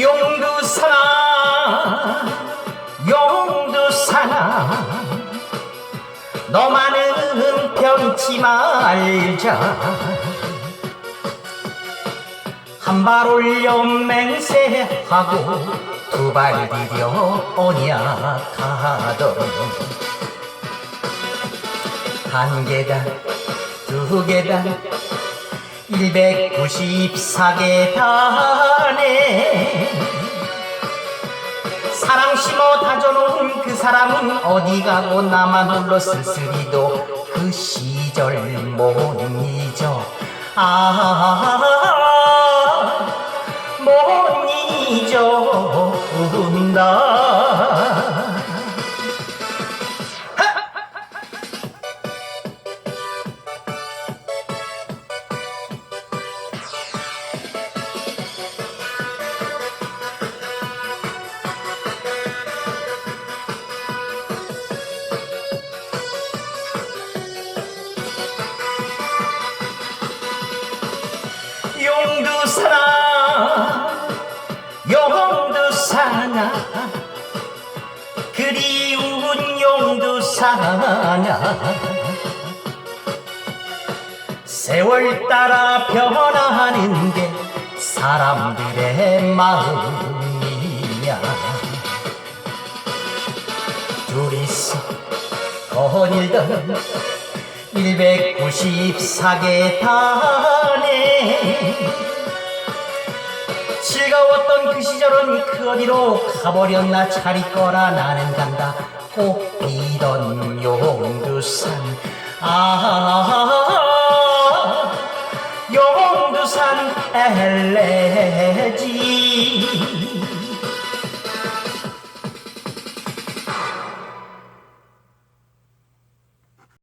용두산아 용두산아 너만은 변치 말자. 한 발 올려 맹세하고 두 발 디뎌 언약하던. 한 계단 두 계단 194계단에 사랑 심어 다져놓은 그 사람은 어디 가고 나만 홀로 쓸쓸히도 그 시절 못 잊어 아못 잊어온다 용두사나 그리운 용두사나. 세월 따라 변하는 게 사람들의 마음이야. 둘이서 거닐던 194개 단에 즐거웠던 그 시절은 그 어디로 가버렸나 잘 있거라 나는 간다. 꽃 피던 용두산. 아 용두산 엘레지